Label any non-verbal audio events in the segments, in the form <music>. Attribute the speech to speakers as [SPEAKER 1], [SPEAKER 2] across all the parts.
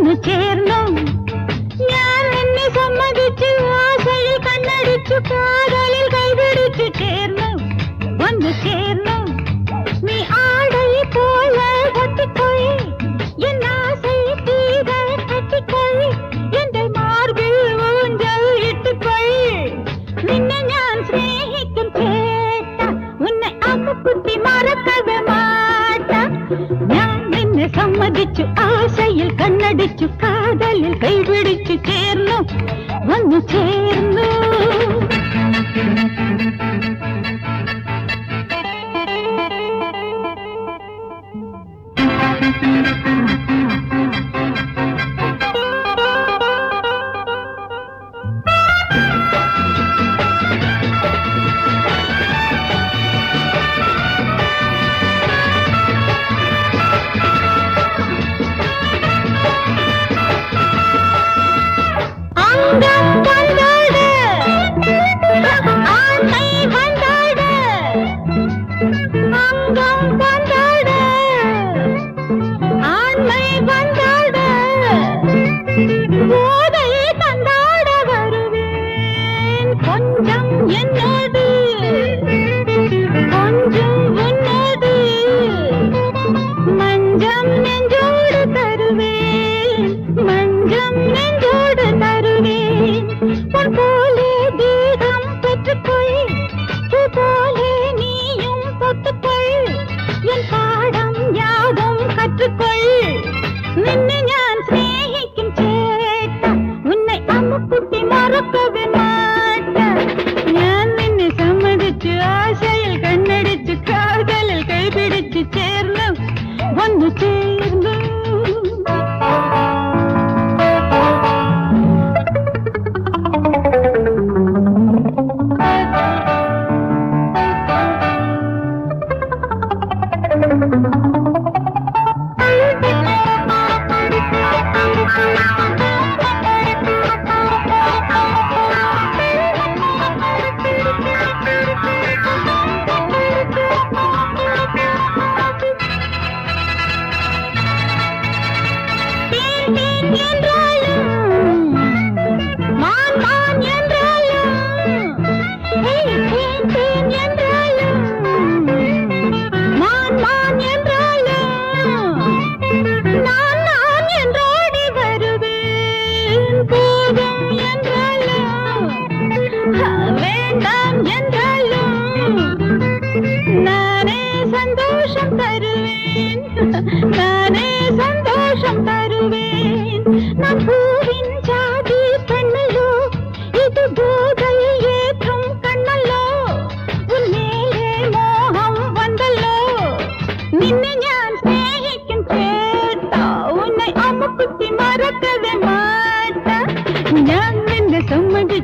[SPEAKER 1] నన్ను చేర్ను ಪುಟ್ಟಿ ಮರಕವೇ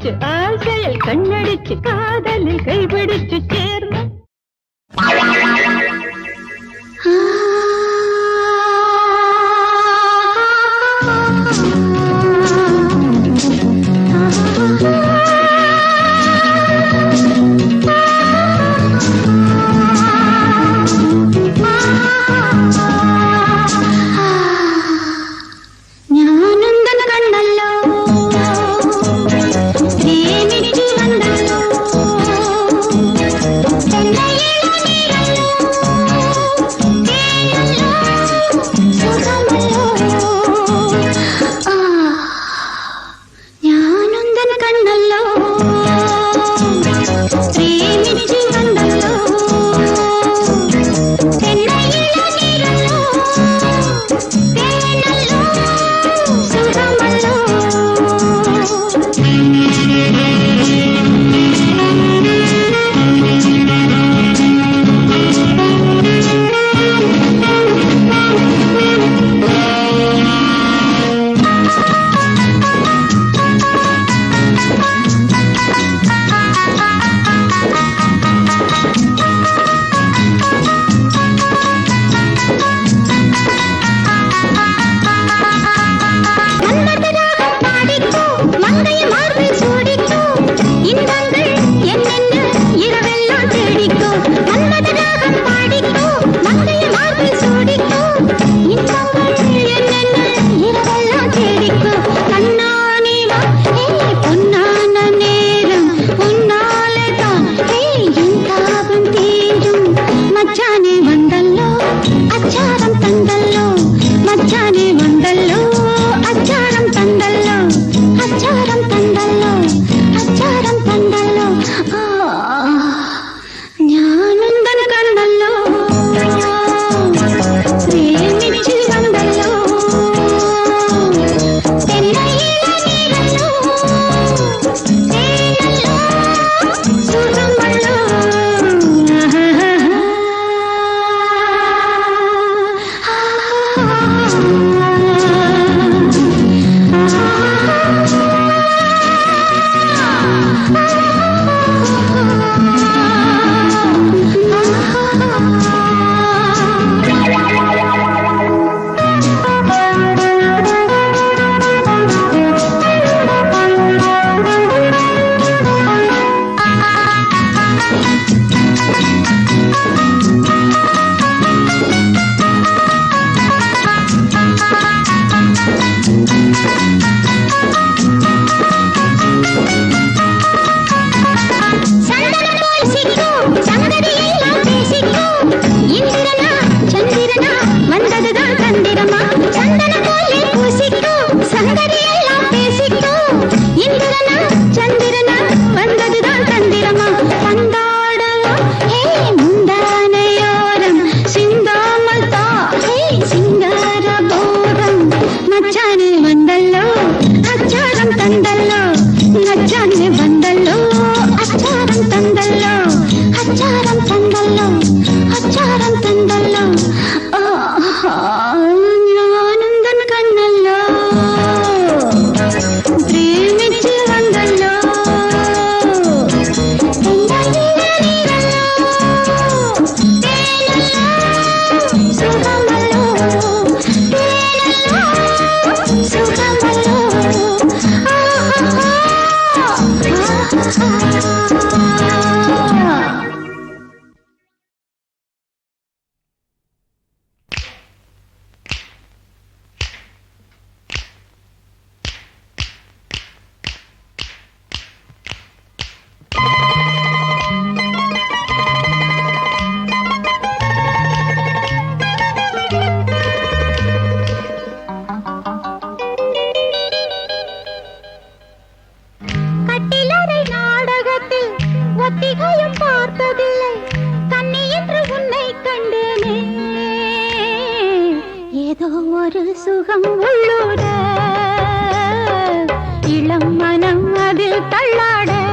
[SPEAKER 1] கண்ணடிச்சு ஆசையில் கண்ணடிச்சு காதலில் கைபிடிச்சு சேர எங்கேயும் பார்த்ததில்லை. கண்ணி என்று உன்னை கண்டேனே. ஏதோ ஒரு சுகம் உள்ளூர இளம் மனம் அதில் தள்ளாட.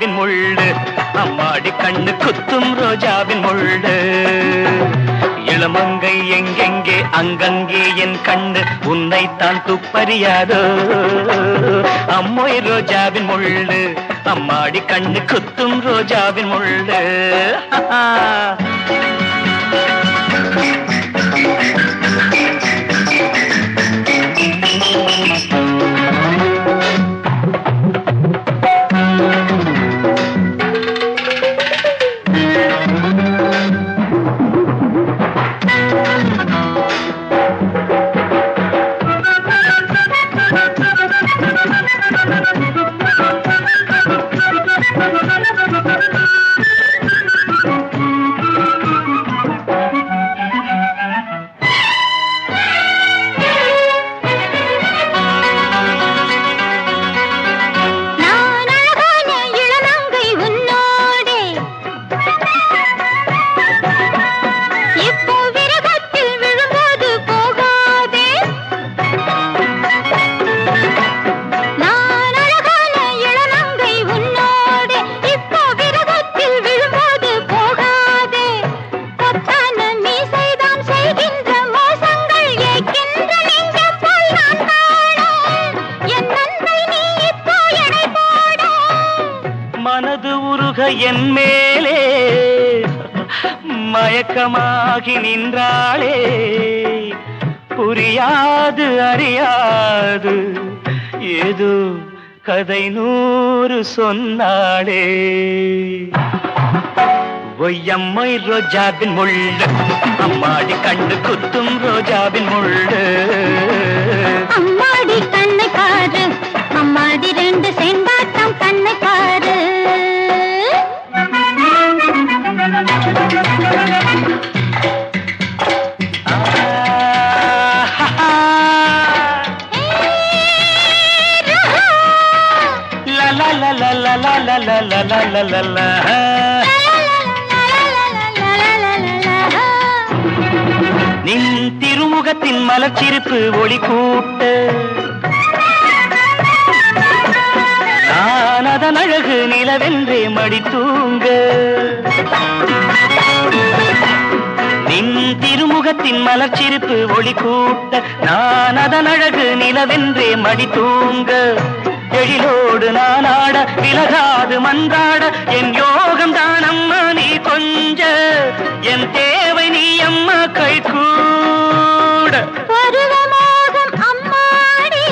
[SPEAKER 2] ரோஜாவின் முள்ளு. அம்மாடி கண்ணு குத்தும் ரோஜாவின் முள்ளு. இளமங்கை எங்கெங்கே அங்கங்கே என் கண்ணு. உன்னைத்தான் துப்பறியாதோ? அம்மோய் ரோஜாவின் முள்ளு. அம்மாடி கண்ணு குத்தும் ரோஜாவின் முள்ளு. Thank. <laughs> ஒய்யம்மை ரோஜாவின் முள்ளு அம்மாடி கண்டு குத்தும் ரோஜாவின் முள்ளு
[SPEAKER 1] அம்மாடி கண்ணை பாரு அம்மாடி ரெண்டு செண்டாட்டம் கண்ணை பாரு
[SPEAKER 2] La la la la la la la la la la la நின் திருமுகத்தின் மலர்ச்சிருப்பு ஒளி கூட்ட நான் அதன் அழகு நிலவென்றே மடி தூங்க நின் திருமுகத்தின் மலர்ச்சிருப்பு ஒளி கூட்ட நான் அதன் அழகு நிலவென்றே மடி தூங்க எழிலோடு நான் ஆட விலகாது மன்றாட. என் யோகம் தான் அம்மா நீ கொஞ்ச. என் தே கை கூட
[SPEAKER 1] பருவமோகம் அம்மாடி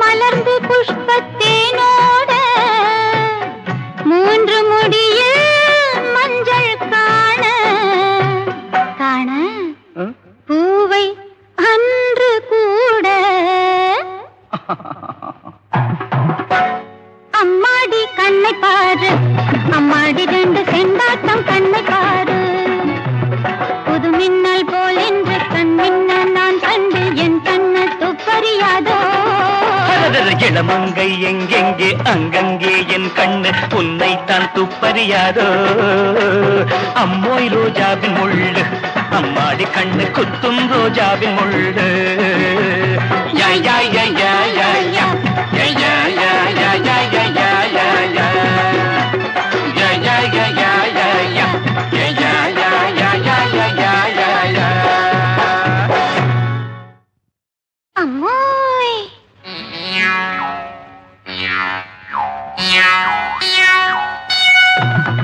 [SPEAKER 1] மலர்ந்து புஷ்பத்தேனோட மூன்று முடியில் மஞ்சள் காண. காண பூவை அன்று கூட. அம்மாடி கண்ணை பாரு அம்மாடி ரெண்டு செண்டாட்டம்
[SPEAKER 2] இளமங்கை எங்கெங்கே அங்கங்கே என் கண்ணு. உன்னைத்தான் துப்பறியாதோ? அம்மோய் ரோஜாவின் முள்ளு. அம்மாடி கண்ணு குத்தும் ரோஜாவின் முள்ளு. யா யா யா யா யா Thank you.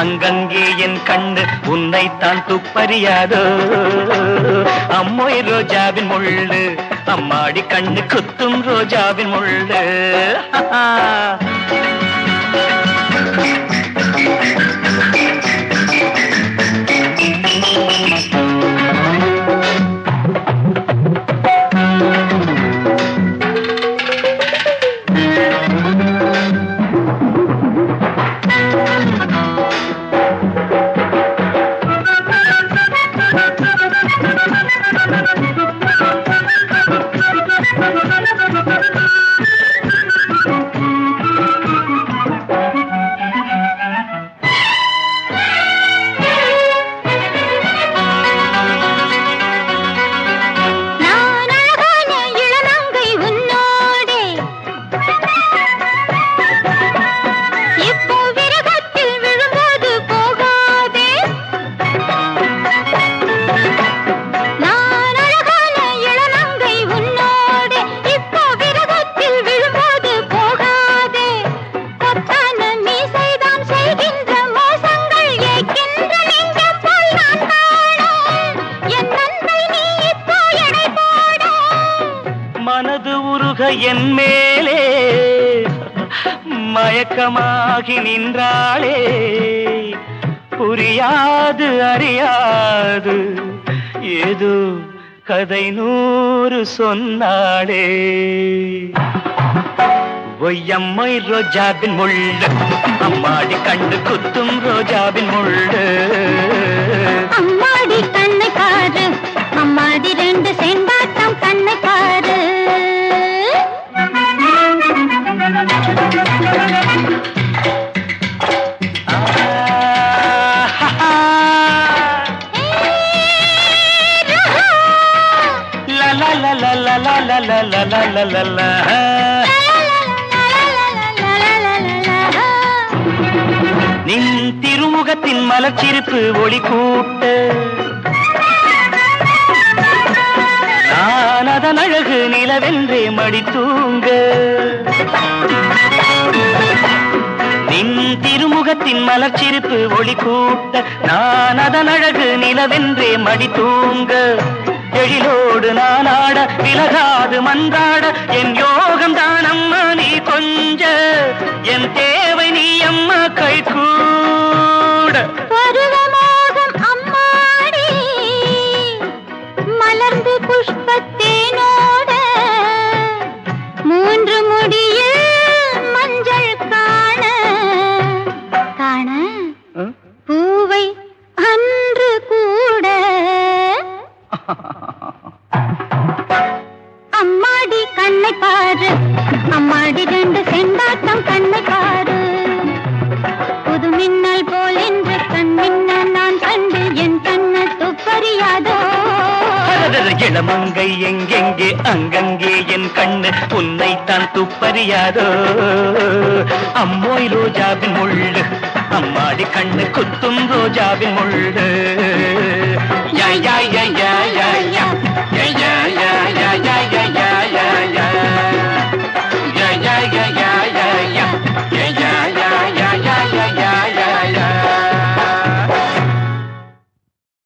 [SPEAKER 2] அங்கங்கே என் கண்ணு உன்னைத்தான் துப்பறியாதோ? அம்மோய் ரோஜாவின் முள்ளு அம்மாடி கண்ணு குத்தும் ரோஜாவின் முள்ளு. <laughs> புரியாது அறியாது. ஏதோ கதை நூறு சொன்னாளே. ஒய்யம்மை ரோஜாவின் முள்ளு அம்மாடி கண்டு குத்தும் ரோஜாவின் முள்ளு.
[SPEAKER 1] அம்மாடி கண்ணை பாரு அம்மாடி ரெண்டு செண்டாட்டம்
[SPEAKER 2] நின் திருமுகத்தின் மலச்சிருப்பு ஒளி கூட்டு நான் அதன் அழகு நிலவென்றே மடி தூங்க நின் திருமுகத்தின் மலச்சிருப்பு ஒளி கூட்ட நான் அதன் அழகு நிலவென்றே மடி தூங்க எழிலோடு நான் ஆட விலகாது மன்றாட என் யோகம் தான் அம்மா நீ கொஞ்ச. என் தேவை நீ அம்மா கை கூட
[SPEAKER 1] பருவமோகம் அம்மாடி. மலர்ந்து
[SPEAKER 2] புஷ்பத்தேனோ எங்கெங்கே அங்கங்கே என் கண்ணு உன்னைத்தான் துப்பறியாதோ அம்மோய் ரோஜாவின் முள்ளு அம்மாடி கண்ணு குத்தும் ரோஜாவின் முள்ளு யா யா யா